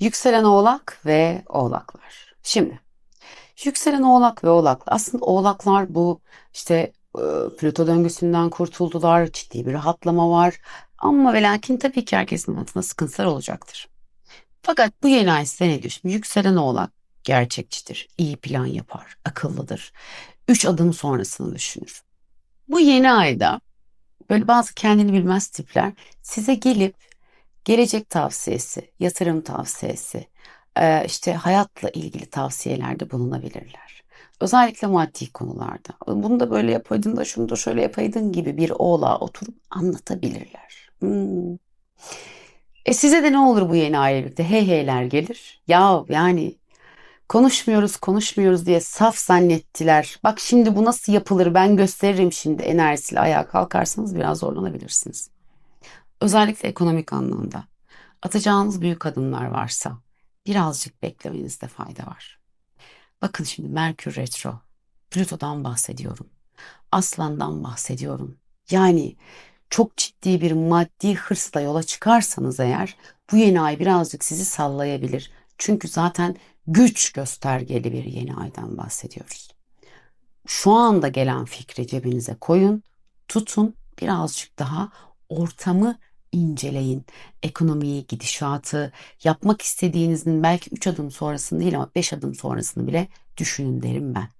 Yükselen oğlak ve oğlaklar. Şimdi yükselen oğlak ve oğlaklar aslında oğlaklar bu işte e, Plüto döngüsünden kurtuldular. Ciddi bir rahatlama var. Ama ve lakin tabii ki herkesin altında sıkıntılar olacaktır. Fakat bu yeni ay size ne diyor? Şimdi yükselen oğlak gerçekçidir. iyi plan yapar. Akıllıdır. Üç adım sonrasını düşünür. Bu yeni ayda böyle bazı kendini bilmez tipler size gelip gelecek tavsiyesi, yatırım tavsiyesi, eee, işte hayatla ilgili tavsiyelerde bulunabilirler. Özellikle maddi konularda. Bunu da böyle yapaydın da şunu da şöyle yapaydın gibi bir oğlağa oturup anlatabilirler. Hmm. E size de ne olur bu yeni ayla birlikte? Hey heyler gelir. Ya yani konuşmuyoruz konuşmuyoruz diye saf zannettiler. Bak şimdi bu nasıl yapılır ben gösteririm şimdi enerjisiyle ayağa kalkarsanız biraz zorlanabilirsiniz. Özellikle ekonomik anlamda. Atacağınız büyük adımlar varsa birazcık beklemenizde fayda var. Bakın şimdi Merkür Retro, Plüto'dan bahsediyorum. Aslan'dan bahsediyorum. Yani çok ciddi bir maddi hırsla yola çıkarsanız eğer bu yeni ay birazcık sizi sallayabilir. Çünkü zaten güç göstergeli bir yeni aydan bahsediyoruz. Şu anda gelen fikri cebinize koyun, tutun, birazcık daha ortamı inceleyin. Ekonomiyi, gidişatı, yapmak istediğinizin belki 3 adım sonrasını değil ama 5 adım sonrasını bile düşünün derim ben.